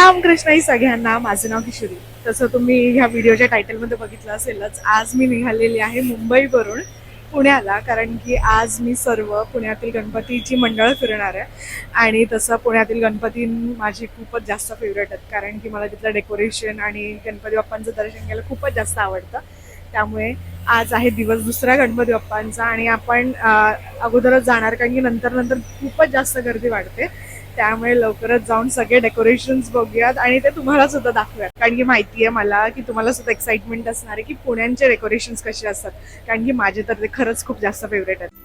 रामकृष्णही सगळ्यांना माझं नाव किशोरी. तसं तुम्ही ह्या व्हिडिओच्या टायटलमध्ये बघितलं असेलच. आज मी निघालेली आहे मुंबईवरून पुण्याला कारण की आज मी सर्व पुण्यातील गणपतीची मंडळं फिरणार आहे. आणि तसं पुण्यातील गणपती माझी खूपच जास्त फेवरेट आहेत कारण की मला तिथलं डेकोरेशन आणि गणपती बाप्पांचं दर्शन घ्यायला खूपच जास्त आवडतं. त्यामुळे आज आहे दिवस दुसरा गणपती बाप्पांचा आणि आपण अगोदरच जाणार कारण की नंतर नंतर खूपच जास्त गर्दी वाढते. त्यामुळे लवकरच जाऊन सगळे डेकोरेशन्स बघूयात आणि ते तुम्हाला सुद्धा दाखवूयात. कारण की माहिती आहे मला की तुम्हाला सुद्धा एक्साइटमेंट असणार आहे की पुण्यांचे डेकोरेशन्स कसे असतात. कारण की माझे तर ते खरंच खूप जास्त फेवरेट आहेत.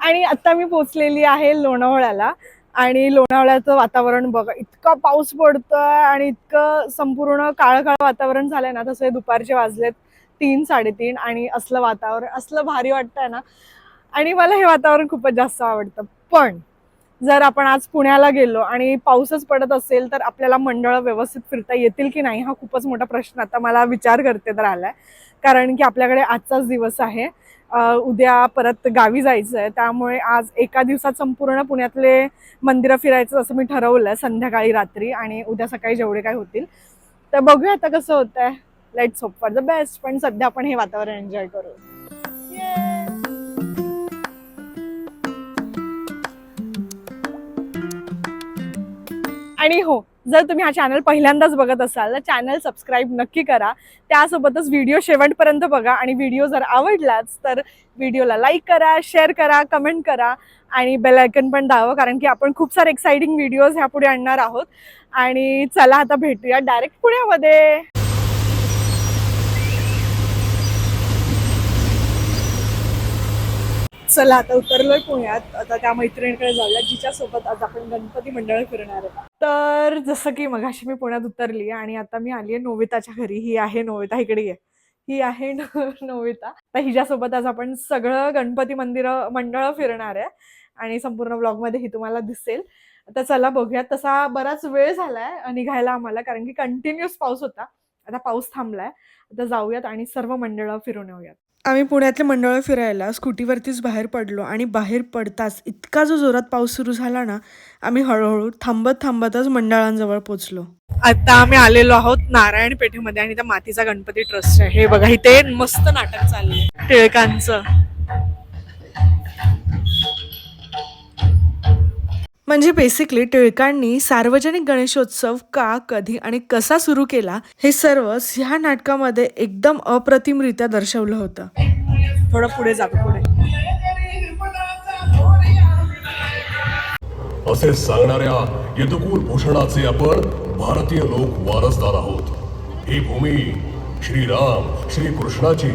आणि आता मी पोचलेली आहे लोणावळ्याला. आणि लोणावळ्याचं वातावरण बघा इतका पाऊस पडतोय आणि इतकं संपूर्ण काळं काळं वातावरण झालंय ना तसे दुपारचे वाजलेत तीन साडेतीन आणि असलं वातावरण असलं भारी वाटतंय ना. आणि मला हे वातावरण खूपच जास्त आवडतं. पण जर आपण आज पुण्याला गेलो आणि पाऊसच पडत असेल तर आपल्याला मंडळं व्यवस्थित फिरता येतील की नाही हा खूपच मोठा प्रश्न आता मला विचार करते तर आलाय. कारण की आपल्याकडे आजचाच दिवस आहे. उद्या परत गावी जायचं आहे त्यामुळे आज एका दिवसात संपूर्ण पुण्यातले मंदिरं फिरायचं असं मी ठरवलं आहे संध्याकाळी रात्री आणि उद्या सकाळी जेवढे काय होतील. तर बघूया आता कसं होत आहे let's hope for the best पण सध्या आपण हे वातावरण एन्जॉय करू. आणि हो जर तुम्ही हा चॅनल पहिल्यांदाच बघत असाल तर चॅनल सबस्क्राईब नक्की करा. त्यासोबतच व्हिडिओ शेवटपर्यंत बघा. आणि व्हिडिओ जर आवडलाच तर व्हिडिओला लाईक करा शेअर करा कमेंट करा. आणि बेल आयकन पण दावा कारण की आपण खूप सारे एक्साइटिंग व्हिडिओज ह्यापुढे आणणार आहोत. आणि चला आता भेटूया डायरेक्ट पुण्यामध्ये. चला आता उतरलोय पुण्यात. आता त्या मैत्रिणीकडे जाऊया जिच्यासोबत आज आपण गणपती मंडळ फिरणार आहे. तर जसं की मगाशी मी पुण्यात उतरली आणि आता मी आली आहे नोविताच्या घरी. ही आहे नोविता इकडे ये. ही आहे न- नोविता. तर हिच्यासोबत आज आपण सगळं गणपती मंदिर मंडळ फिरणार आहे. आणि संपूर्ण ब्लॉगमध्ये ही तुम्हाला दिसेल. आता चला बघूयात. तसा बराच वेळ झालाय निघायला आम्हाला कारण की कंटिन्युअस पाऊस होता. आता पाऊस थांबलाय. आता जाऊयात आणि सर्व मंडळं फिरून येऊयात. आम्ही पुण्यातले मंडळ फिरायला स्कूटीवरतीच बाहेर पडलो आणि बाहेर पडताच इतका जो जोरात पाऊस सुरू झाला ना आम्ही हळूहळू थांबत थांबतच मंडळांजवळ पोचलो. आता आम्ही आलेलो आहोत नारायण पेठेमध्ये आणि त्या मातीचा गणपती ट्रस्ट आहे. हे बघा इथे मस्त नाटक चाललंय. टिळकांचं. म्हणजे बेसिकली टिळकांनी सार्वजनिक गणेशोत्सव का कधी आणि कसा सुरू केला हे सर्वच ह्या नाटकामध्ये एकदम अप्रतिमरित्या दर्शवलं होतं. थोडं पुढे जातो पुढे. असे सांगणाऱ्या यदुकुल भूषणाचे आपण भारतीय लोक वारसदार आहोत. ही भूमी श्रीराम श्री कृष्णाची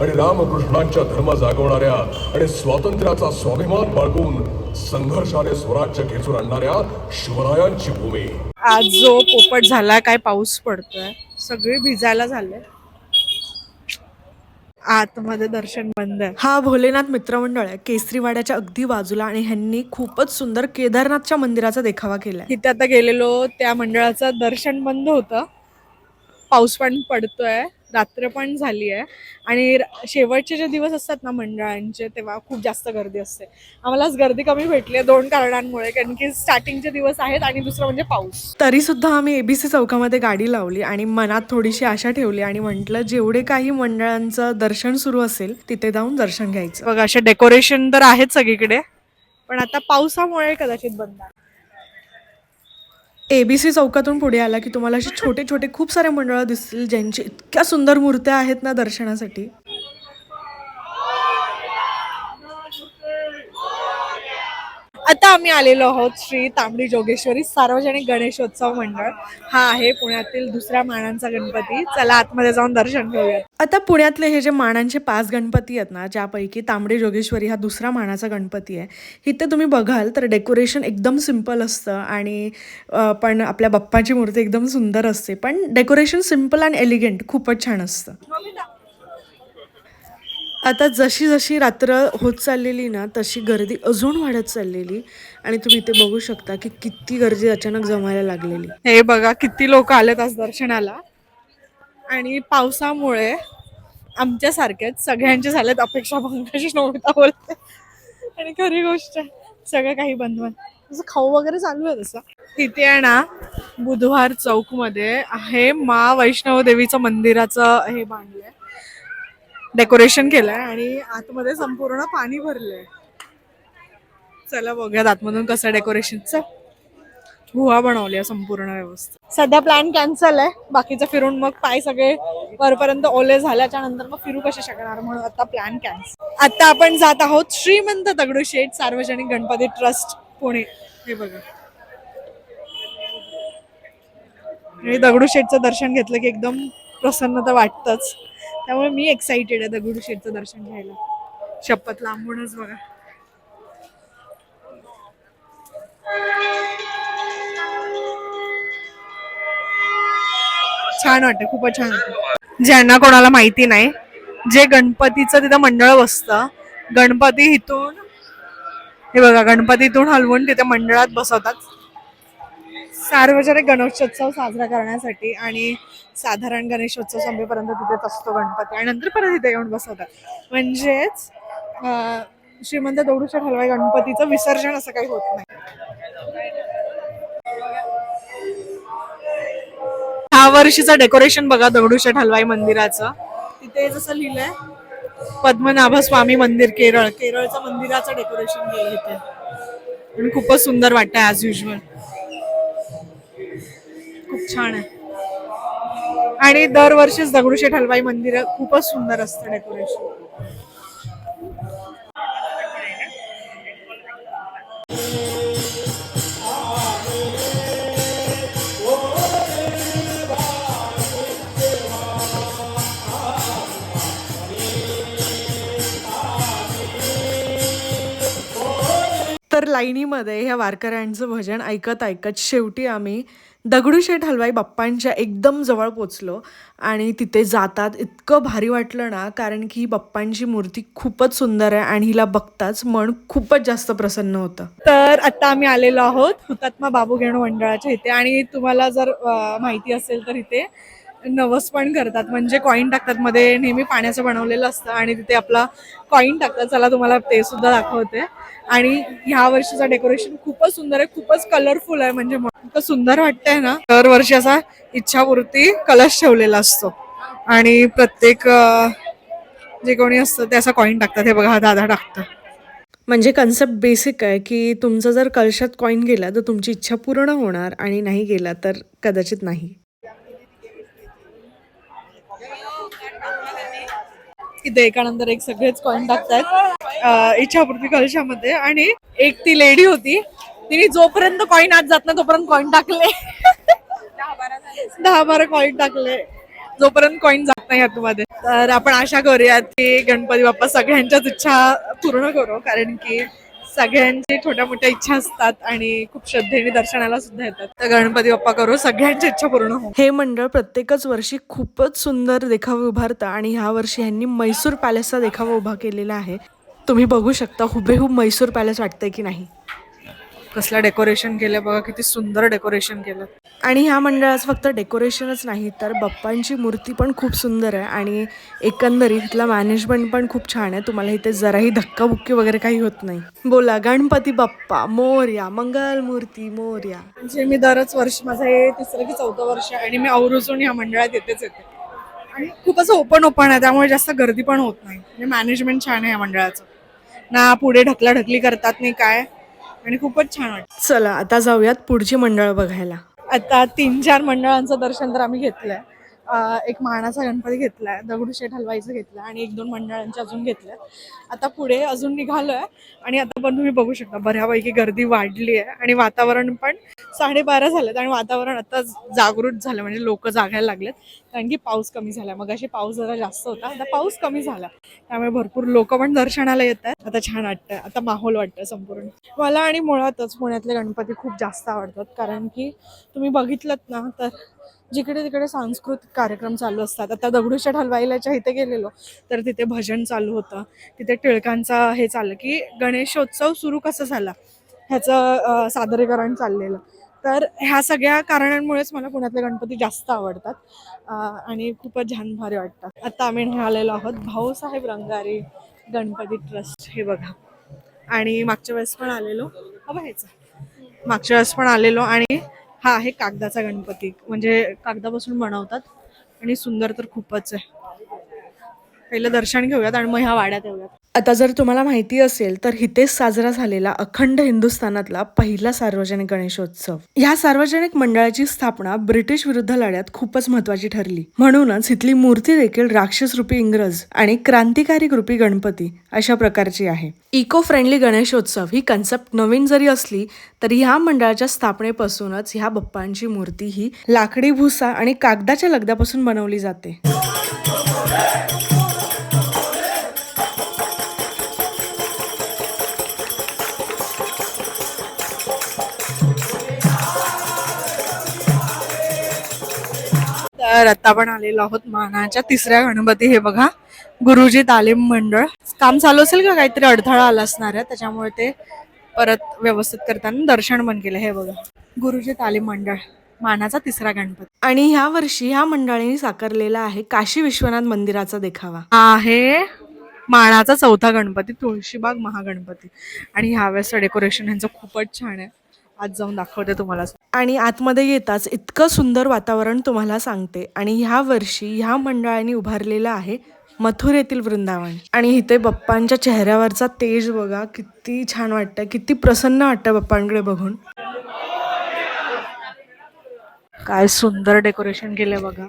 आणि रामकृष्णांच्या धर्म जागवणाऱ्या आणि स्वातंत्र्याचा स्वाभिमान बाळगून संघर्षाने स्वराज्य खेचून आणणाऱ्या शिवरायांची भूमी. आज जो पोपट झाला काय पाऊस पडतोय? सगळे भिजायला झाले आतमध्ये दर्शन बंद आहे. हा भोलेनाथ मित्रमंडळ आहे. केसरीवाड्याच्या अगदी बाजूला आणि ह्यांनी खूपच सुंदर केदारनाथच्या मंदिराचा देखावा केलाय. तिथे आता गेलेलो त्या मंडळाचं दर्शन बंद होतं. पाऊस पण पडतोय. रात्र पण झाली आहे. आणि शेवटचे जे दिवस असतात ना मंडळांचे तेव्हा खूप जास्त गर्दी असते. आम्हाला आज गर्दी कमी भेटली आहे दोन कारणांमुळे कारण की स्टार्टिंगचे दिवस आहेत आणि दुसरं म्हणजे पाऊस. तरी सुद्धा आम्ही एबीसी चौकामध्ये गाडी लावली आणि मनात थोडीशी आशा ठेवली आणि म्हटलं जेवढे काही मंडळांचं दर्शन सुरू असेल तिथे जाऊन दर्शन घ्यायचं. बघा असे डेकोरेशन तर आहेत सगळीकडे पण आता पावसामुळे कदाचित बंद ए बी सी चौकातून पुढे आला की तुम्हाला असे छोटे छोटे खूप सारे मंडळं दिसतील ज्यांची इतक्या सुंदर मूर्त्या आहेत ना दर्शनासाठी. आता आम्ही आलेलो आहोत श्री तांबडी जोगेश्वरी सार्वजनिक गणेशोत्सव मंडळ. हा आहे पुण्यातील दुसऱ्या मानांचा गणपती. चला आतमध्ये जाऊन दर्शन घेऊया आता पुण्यातले हे जे मानांचे पाच गणपती आहेत ना ज्यापैकी तांबडी जोगेश्वरी हा दुसरा मानाचा गणपती आहे. इथे तुम्ही बघाल तर डेकोरेशन एकदम सिंपल असतं आणि पण आपल्या बाप्पाची मूर्ती एकदम सुंदर असते. पण डेकोरेशन सिंपल अँड एलिगंट खूपच छान असतं. आता जशी जशी रात्र होत चाललेली ना तशी गर्दी अजून वाढत चाललेली. आणि तुम्ही इथे बघू शकता की किती गर्दी अचानक जमायला लागलेली. हे बघा किती लोक आलेत आज दर्शनाला. आणि पावसामुळे आमच्यासारखेच सगळ्यांचे झाल्यात अपेक्षा भंगाशी नव्हता बोलते. आणि खरी गोष्ट आहे, सगळं काही बंद बंद. खाऊ वगैरे चालू आहे तसं. तिथे आहे ना बुधवार चौकमध्ये आहे मा वैष्णव देवीचं मंदिराचं हे बांधलंय. डेकोरेशन केलंय आणि आतमध्ये संपूर्ण पाणी भरलंय. चला बघूयात आतमधून कसं डेकोरेशनचं गुहा बनवली आहे संपूर्ण व्यवस्थित सध्या प्लॅन कॅन्सल आहे. बाकीचं फिरून मग पाय सगळे वरपर्यंत ओले झाल्याच्यानंतर मग फिरू कसे शकणार म्हणून आता प्लॅन कॅन्सल आता आपण जात आहोत श्रीमंत दगडूशेठ सार्वजनिक गणपती ट्रस्ट पुणे. हे बघा. दगडूशेठचं दर्शन घेतलं की एकदम प्रसन्नता वाटतच. त्यामुळे मी एक्साइटेड आहे दगडूशेठचं दर्शन घ्यायला. शपथ लांबूनच बघा. छान वाटतं खूपच छान वाटतं ज्यांना कोणाला माहिती नाही जे गणपतीचं तिथं मंडळ बसतं गणपती इथून हे बघा गणपतीतून हलवून तिथे मंडळात बसवतात. सार्वजनिक गणेशोत्सव साजरा करण्यासाठी आणि साधारण गणेशोत्सव संपेपर्यंत तिथेच असतो गणपती. आणि नंतर परत तिथे येऊन बसवतात. म्हणजेच श्रीमंत दौडूच्या हलवाई गणपतीचं विसर्जन असं काही होत नाही. ह्या वर्षीचं डेकोरेशन बघा दगडूशेठ हलवाई मंदिराचं. तिथे जसं लिहिलंय पद्मनाभ स्वामी मंदिर केरळ. केरळचं मंदिराचं डेकोरेशन केलं इथे आणि खूपच सुंदर वाटतंय ॲज युजल खूप छान आहे. आणि दरवर्षीच दगडूशेठ हलवाई मंदिर खूपच सुंदर असतं डेकोरेशन तर लाईनीमध्ये ह्या वारकऱ्यांचं भजन ऐकत ऐकत शेवटी आम्ही दगडूशेठ हलवाई बाप्पांच्या एकदम जवळ पोचलो आणि तिथे जातात. इतकं भारी वाटलं ना कारण की बाप्पांची मूर्ती खूपच सुंदर आहे आणि हिला बघताच मन खूपच जास्त प्रसन्न होतं. तर आता आम्ही आलेलो आहोत हुतात्मा बाबू घेणू मंडळाच्या इथे आणि तुम्हाला जर माहिती असेल तर इथे नवस पण करतात. म्हणजे कॉईन टाकतात. मध्ये नेहमी पाण्याचं बनवलेलं असतं आणि तिथे आपला कॉईन टाकतात. चला तुम्हाला ते सुद्धा दाखवते. आणि ह्या वर्षीचं डेकोरेशन खूपच सुंदर आहे. खूपच कलरफुल आहे. म्हणजे इतकं सुंदर वाटतंय ना. दरवर्षी असा इच्छापूर्ती कलश ठेवलेला असतो. आणि प्रत्येक जे कोणी असतं ते असा कॉईन टाकतात. हे बघा हा दादा टाकतात म्हणजे कन्सेप्ट बेसिक आहे की तुमचं जर कलशात कॉईन गेला तर तुमची इच्छा पूर्ण होणार आणि नाही गेला तर कदाचित नाही. इथे एकानंतर एक सगळेच कॉईन टाकतायत. इच्छापूर्ती कलशामध्ये. आणि एक ती लेडी होती. तिने जोपर्यंत कॉईन आत जात नाही तोपर्यंत कॉईन टाकले. दहा बारा कॉईन टाकले. जोपर्यंत कॉईन जात नाही आतमध्ये. तर आपण आशा करूयात की गणपती बाप्पा सगळ्यांच्याच इच्छा पूर्ण करू कारण की सगळ्यांची छोट्या मोठ्या इच्छा असतात आणि खूप श्रद्धेने दर्शनाला सुद्धा येतात. तर गणपती बाप्पा करू सगळ्यांची इच्छा पूर्ण हो. हे मंडळ प्रत्येकच वर्षी खूपच सुंदर देखावा उभारतं आणि ह्या वर्षी ह्यांनी मैसूर पॅलेसचा देखावा उभा केलेला आहे. तुम्ही बघू शकता हुबेहूब मैसूर पॅलेस वाटतंय की नाही. कसलं डेकोरेशन केलं बघा किती सुंदर डेकोरेशन केलं आणि ह्या मंडळाचं फक्त डेकोरेशनच नाही तर बाप्पांची मूर्ती पण खूप सुंदर आहे आणि एकंदरीत इथला मॅनेजमेंट पण खूप छान आहे. तुम्हाला इथे जराही धक्काबुक्की वगैरे काही होत नाही. बोला गणपती बाप्पा मोर्या मंगल मूर्ती मोर्या. म्हणजे मी दरच वर्ष माझं हे तिसरं की चौथं वर्ष आहे आणि मी आवर्जून ह्या मंडळात येतेच येते. आणि खूप असं ओपन ओपन आहे त्यामुळे जास्त गर्दी पण होत नाही. म्हणजे मॅनेजमेंट छान आहे या मंडळाचं. ना पुढे ढकलाढकली करतात नाही काय. आणि खूपच छान वाटतं चला आता जाऊयात पुढची मंडळ बघायला. आता तीन चार मंडळांचं दर्शन तर आम्ही घेतलंय. एक मानाचा गणपती घेतलाय दगडूशेठ हलवाईचं घेतलं आणि एक दोन मंडळांचे अजून घेतल्या. आता पुढे अजून निघालोय आणि आता पण तुम्ही बघू शकता बऱ्यापैकी गर्दी वाढली आहे आणि वातावरण पण साडेबारा झालेत आणि वातावरण आता जागृत झालं म्हणजे लोक जागायला लागलेत. कारण की पाऊस कमी झाला. मग अशी पाऊस जरा जास्त होता आता पाऊस कमी झाला. त्यामुळे भरपूर लोक पण दर्शनाला येत आहेत. आता छान वाटतं आता माहोल वाटतं संपूर्ण. मला आणि मुळातच पुण्यातले गणपती खूप जास्त आवडतात. कारण की तुम्ही बघितलं ना तर जिकडे तिकडे सांस्कृतिक कार्यक्रम चालू असतात. आता दगडूशेठ हलवाईलाच्या इथे गेलेलो तर तिथे भजन चालू होतं. तिथे टिळकांचा हे चाललं की गणेशोत्सव सुरू कसं झाला? ह्याचं सादरीकरण चाललेलं. तर ह्या सगळ्या कारणांमुळेच मला पुण्यातले गणपती जास्त आवडतात आणि खूपच छान भारी वाटतात. आता आम्ही आलेलो आहोत भाऊसाहेब रंगारी गणपती ट्रस्ट हे बघा. आणि मागच्या वेळेस पण आलेलो. हा बघायचा मागच्या वेळेस पण आलेलो आणि हा आहे कागदाचा गणपती. म्हणजे कागदापासून बनवतात आणि सुंदर तर खूपच आहे. पहिलं दर्शन घेऊयात आणि मग ह्या वाड्यात येऊयात. आता जर तुम्हाला माहिती असेल तर इथेच साजरा झालेला अखंड हिंदुस्थानातला पहिला सार्वजनिक गणेशोत्सव. ह्या सार्वजनिक मंडळाची स्थापना ब्रिटिश विरुद्ध लढ्यात खूपच महत्वाची ठरली. म्हणूनच इथली मूर्ती देखील राक्षस रूपी इंग्रज आणि क्रांतिकारी रूपी गणपती अशा प्रकारची आहे. इको फ्रेंडली गणेशोत्सव ही कन्सेप्ट नवीन जरी असली तरी ह्या मंडळाच्या स्थापनेपासूनच ह्या बाप्पांची मूर्ती ही लाकडी भुसा आणि कागदाच्या लगद्यापासून बनवली जाते. तर आता आपण आलेलो आहोत मानाच्या तिसऱ्या गणपती. हे बघा गुरुजी तालीम मंडळ. काम चालू असेल का? काहीतरी अडथळा आला असणार आहे त्याच्यामुळे ते परत व्यवस्थित करताना दर्शन पण केलं. हे बघा गुरुजी तालीम मंडळ मानाचा तिसरा गणपती. आणि ह्या वर्षी ह्या मंडळीने साकारलेला आहे काशी विश्वनाथ मंदिराचा देखावा. आहे मानाचा चौथा गणपती तुळशीबाग महागणपती. आणि ह्यावेळेसचं डेकोरेशन ह्यांचं खूपच छान आहे. आज जाऊन दाखवते तुम्हाला. आणि आतमध्ये येताच इतकं सुंदर वातावरण तुम्हाला सांगते. आणि ह्या वर्षी ह्या मंडळाने उभारलेलं आहे मथुरेतील वृंदावन. आणि इथे बाप्पांच्या चेहऱ्यावरचा तेज बघा किती छान वाटतं किती प्रसन्न वाटतं बाप्पांकडे बघून. काय सुंदर डेकोरेशन केलंय बघा.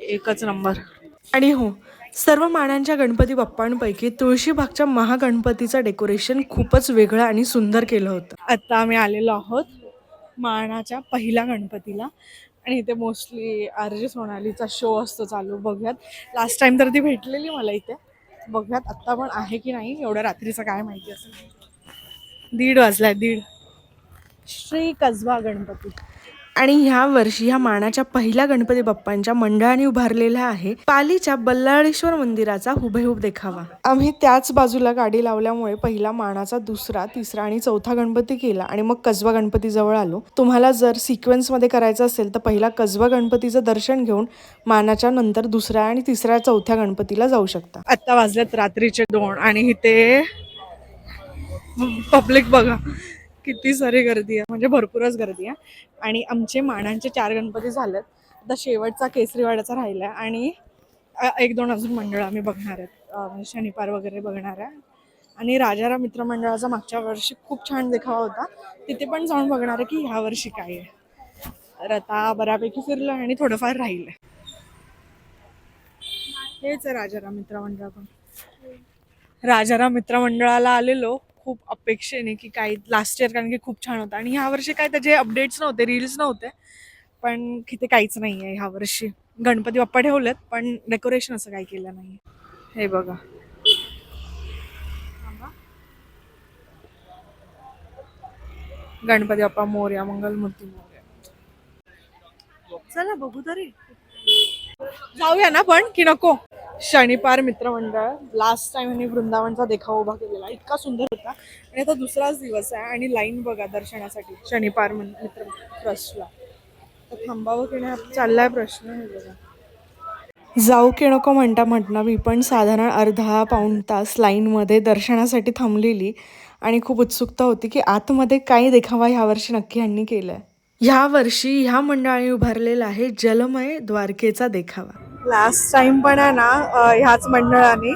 एकच नंबर. आणि हो सर्व मानांच्या गणपती बाप्पांपैकी तुळशीबागच्या महागणपतीचं डेकोरेशन खूपच वेगळं आणि सुंदर केलं होतं. आता आम्ही आलेलो आहोत मानाच्या पहिल्या गणपतीला. आणि इथे मोस्टली आर जे सोनालीचा शो असतो चालू बघूयात. लास्ट टाइम तर ती भेटलेली मला इथे. बघूयात आत्ता पण आहे की नाही एवढ्या रात्रीचं काय माहिती असेल. दीड वाजलाय दीड. श्री कसबा गणपती. आणि ह्या वर्षी ह्या मानाच्या पहिल्या गणपती बाप्पांच्या मंडळाने उभारलेला आहे. पालीच्या बल्लाळेश्वर मंदिराचा हुबेहूब देखावा. आम्ही त्याच बाजूला गाडी लावल्यामुळे पहिला मानाचा दुसरा तिसरा आणि चौथा गणपती केला आणि मग कसबा गणपती जवळ आलो. तुम्हाला जर सिक्वेन्समध्ये करायचं असेल तर पहिला कसबा गणपतीचं दर्शन घेऊन मानाच्या नंतर दुसऱ्या आणि तिसऱ्या चौथ्या गणपतीला जाऊ शकता. आता वाजल्यात रात्रीचे दोन आणि इथे पब्लिक बघा. किती सारी गर्दी आहे. म्हणजे भरपूरच गर्दी आहे. आणि आमचे मानांचे चार गणपती झालेत. आता शेवटचा केसरीवाड्याचा राहिला आहे आणि एक दोन अजून मंडळ आम्ही बघणार आहेत. म्हणजे शनिपार वगैरे बघणार आहे. आणि राजाराम मित्रमंडळाचा मागच्या वर्षी खूप छान देखावा होता. तिथे पण जाऊन बघणार आहे की ह्या वर्षी काय आहे. तर आता बऱ्यापैकी फिरलं आणि थोडंफार राहिलं हेच आहे राजाराम मित्रमंडळ पण. राजाराम मित्रमंडळाला आलेलो. खूप अपेक्षेने की काही लास्ट इयर कारण की खूप छान होतं. आणि ह्या वर्षी काय त्याचे अपडेट्स नव्हते रील्स नव्हते. पण तिथे काहीच नाही आहे ह्या वर्षी. गणपती बाप्पा ठेवलेत पण डेकोरेशन असं काही केलं नाही हे बघा. गणपती बाप्पा मोर्या मंगलमूर्ती मोर्या. चला बघू तरी. जाऊया ना पण की नको? शनिपार मित्रमंडळ लास्ट टाइम यांनी वृंदावनचा देखावा उभा केलेला. इतका सुंदर होता. आणि आता दुसराच दिवस आहे आणि लाईन बघा दर्शनासाठी. शनिपार मित्र ट्रस्टला तर थांबावं की नाही? चाललाय प्रश्न बघा. जाऊ की नको म्हणता म्हटलं मी पण साधारण अर्धा पाऊण तास लाईनमध्ये दर्शनासाठी थांबलेली आणि खूप उत्सुकता होती की आतमध्ये काय देखावा ह्या वर्षी नक्की यांनी केलाय. ह्या वर्षी ह्या मंडळाने उभारलेला आहे जलमय द्वारकेचा देखावा. लास्ट टाइम पण आहे ना ह्याच मंडळाने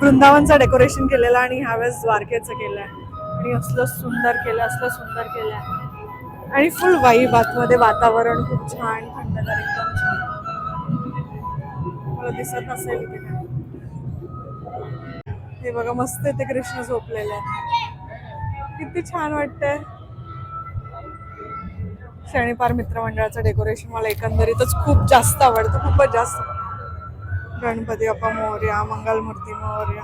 वृंदावनचं डेकोरेशन केलेलं आणि ह्यावेळेस द्वारकेचं केलंय. आणि असलं सुंदर केलं असलं सुंदर केलं आहे आणि फुल वाईब आतमध्ये वातावरण खूप छान थंडगार एकदम छान. मला दिसत असेल की नाही. हे बघा मस्त इथे कृष्ण झोपलेले. आहे किती छान वाटतंय. शनिपार मित्रमंडळाचं डेकोरेशन मला एकंदरीतच खूप जास्त आवडतं खूपच जास्त. गणपती बाप्पा मोर्या मंगलमूर्ती मोर्या.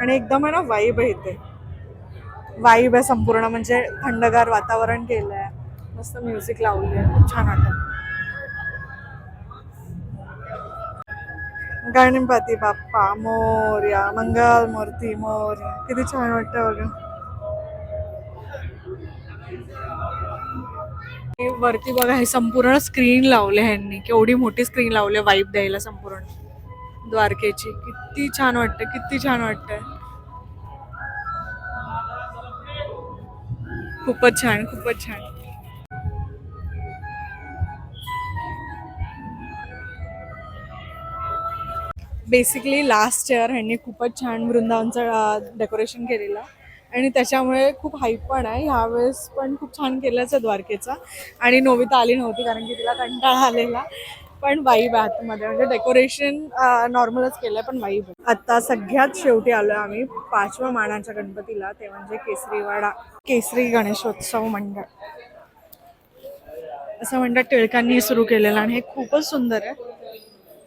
आणि एकदम आहे ना वाईब आहे इथे वाईब आहे संपूर्ण म्हणजे थंडगार वातावरण केलंय. मस्त म्युझिक लावली आहे खूप छान वाटतं. गणपती बाप्पा मोर्या मंगल मूर्ती मोर्या. किती छान वाटतं बघा. हे वरती बघा हे संपूर्ण स्क्रीन लावले ह्यांनी. केवढी मोठी स्क्रीन लावली वाईब द्यायला संपूर्ण. द्वारकेची. किती छान वाटतं किती छान वाटतंय. खूपच छान खूपच छान. बेसिकली लास्ट इयर ह्यांनी खूपच छान वृंदावनचं डेकोरेशन केलेलं. आणि त्याच्यामुळे खूप हाईप पण आहे. ह्यावेळेस पण खूप छान केलंच आहे द्वारकेचा आणि नोविता आली नव्हती कारण की तिला कंटाळा आलेला. पण वाईब आहे आतमध्ये. म्हणजे डेकोरेशन नॉर्मलच केलं पण वाईब आता सगळ्यात शेवटी आलो आम्ही पाचव्या मानाच्या गणपतीला. ते म्हणजे केसरीवाडा केसरी गणेशोत्सव मंडळ. असं म्हणतात टिळकांनी सुरू केलेलं आणि हे खूपच सुंदर आहे.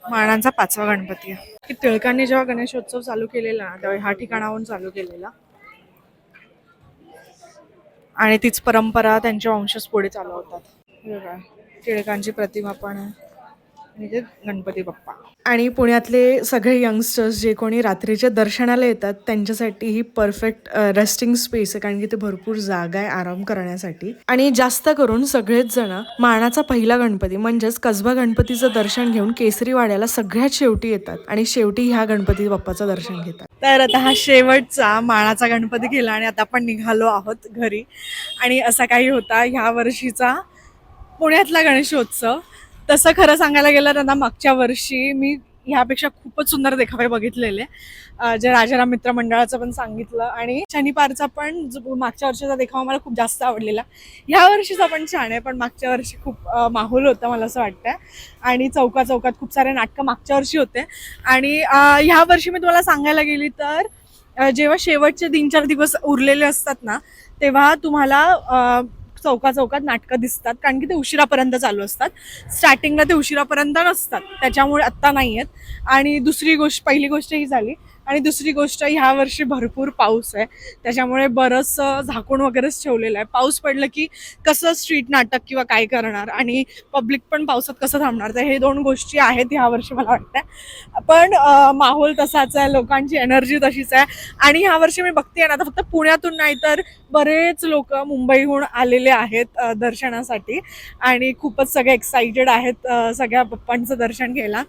मानांचा पाचवा गणपती आहे. की टिळकांनी जेव्हा गणेशोत्सव चालू केलेला ना तेव्हा ह्या ठिकाणाहून चालू केलेला. आणि तीच परंपरा त्यांच्या वंशज पुढे चालवतात. टिळकांची प्रतिमा पण आहे. ते गणपती बाप्पा. आणि पुण्यातले सगळे यंगस्टर्स जे कोणी रात्रीच्या दर्शनाला येतात त्यांच्यासाठी ही परफेक्ट रेस्टिंग स्पेस आहे. कारण की ते भरपूर जागा आहे आराम करण्यासाठी. आणि जास्त करून सगळेच जण मानाचा पहिला गणपती म्हणजेच कसबा गणपतीचं दर्शन घेऊन केसरीवाड्याला सगळ्यात शेवटी येतात. आणि शेवटी ह्या गणपती बाप्पाचं दर्शन घेतात. तर आता हा शेवटचा मानाचा गणपती गेला आणि आता आपण निघालो आहोत घरी. आणि असा काही होता ह्या वर्षीचा पुण्यातला गणेशोत्सव. तसं खरं सांगायला गेलं त्यांना मागच्या वर्षी मी ह्यापेक्षा खूपच सुंदर देखावे बघितलेले. जे राजाराम मित्र मंडळाचं पण सांगितलं आणि शनिपारचा पण जो मागच्या वर्षीचा देखावा मला खूप जास्त आवडलेला. ह्या वर्षीचा पण छान आहे पण मागच्या वर्षी खूप माहोल होता मला असं वाटतं आणि चौका चौकात खूप सारे नाटकं मागच्या वर्षी होते. आणि ह्या वर्षी मी तुम्हाला सांगायला गेली तर जेव्हा शेवटचे तीन चार दिवस उरलेले असतात ना तेव्हा तुम्हाला चौका चौकात नाटकं दिसतात कारण की ते उशिरापर्यंत चालू असतात. स्टार्टिंगला ते उशिरापर्यंत नसतात त्याच्यामुळे आत्ता नाही आहेत आणि दुसरी गोष्ट पहिली गोष्ट ही झाली आणि दुसरी गोष्ट ह्या वर्षी भरपूर पाऊस आहे. त्याच्यामुळे बरंचसं झाकून वगैरेच ठेवलेलं आहे. पाऊस पडलं की कसं स्ट्रीट नाटक किंवा काय करणार? आणि पब्लिक पण पावसात कसं थांबणार? तर हे दोन गोष्टी आहेत ह्या वर्षी मला वाटतं पण माहोल तसाच आहे लोकांची एनर्जी तशीच आहे. आणि ह्या वर्षी मी बघते ना आता फक्त पुण्यातून नाही तर बरेच लोक मुंबईहून आलेले आहेत दर्शनासाठी. आणि खूपच सगळे एक्साइटेड आहेत सगळ्या पप्पांचं दर्शन घ्यायला.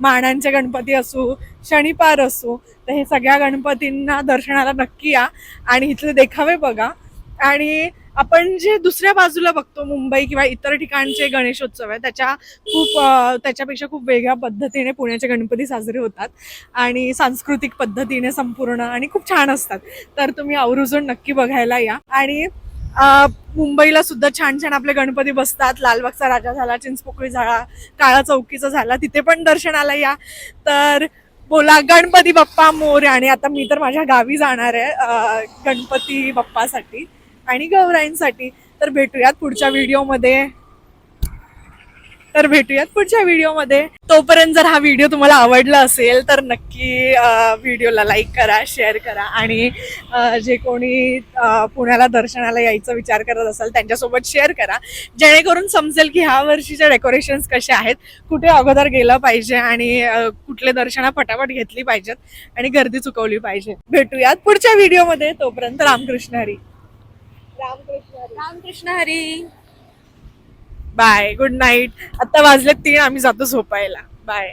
मानांचे गणपती असू शनिपार असू तर हे सगळ्या गणपतींना दर्शनाला नक्की या आणि इथले देखावे बघा. आणि आपण जे दुसऱ्या बाजूला बघतो मुंबई किंवा इतर ठिकाणचे गणेशोत्सव आहे त्याच्या खूप त्याच्यापेक्षा खूप वेगळ्या पद्धतीने पुण्याचे गणपती साजरे होतात आणि सांस्कृतिक पद्धतीने संपूर्ण आणि खूप छान असतात. तर तुम्ही आवर्जून नक्की बघायला या. आणि मुंबईला सुद्धा छान छान आपले गणपती बसतात. लालबागचा राजा झाला चिंचपोकळी झाला काळा चौकीचा झाला तिथे पण दर्शनाला या. तर बोला गणपती बाप्पा मोर आणि आता मी तर माझ्या गावी जाणार आहे गणपती बाप्पासाठी आणि गौराईंसाठी. तर भेटूयात पुढच्या व्हिडिओमध्ये तर भेटूयात पुढच्या व्हिडिओमध्ये. तोपर्यंत जर हा व्हिडिओ तुम्हाला आवडला असेल तर नक्की व्हिडिओला लाईक करा शेअर करा. आणि जे कोणी पुण्याला दर्शनाला यायचा विचार करत असाल त्यांच्यासोबत शेअर करा. जेणेकरून समजेल की ह्या वर्षीच्या डेकोरेशन्स कसे आहेत कुठे अगोदर गेलं पाहिजे आणि कुठले दर्शना फटाफट घेतली पाहिजेत आणि गर्दी चुकवली पाहिजे. भेटूयात पुढच्या व्हिडिओमध्ये. तोपर्यंत Ramkrishna Hari. Ramkrishna Hari. Ramkrishna Hari. Bye good night. आता वाजलेत तीन आम्ही जातो झोपायला. बाय.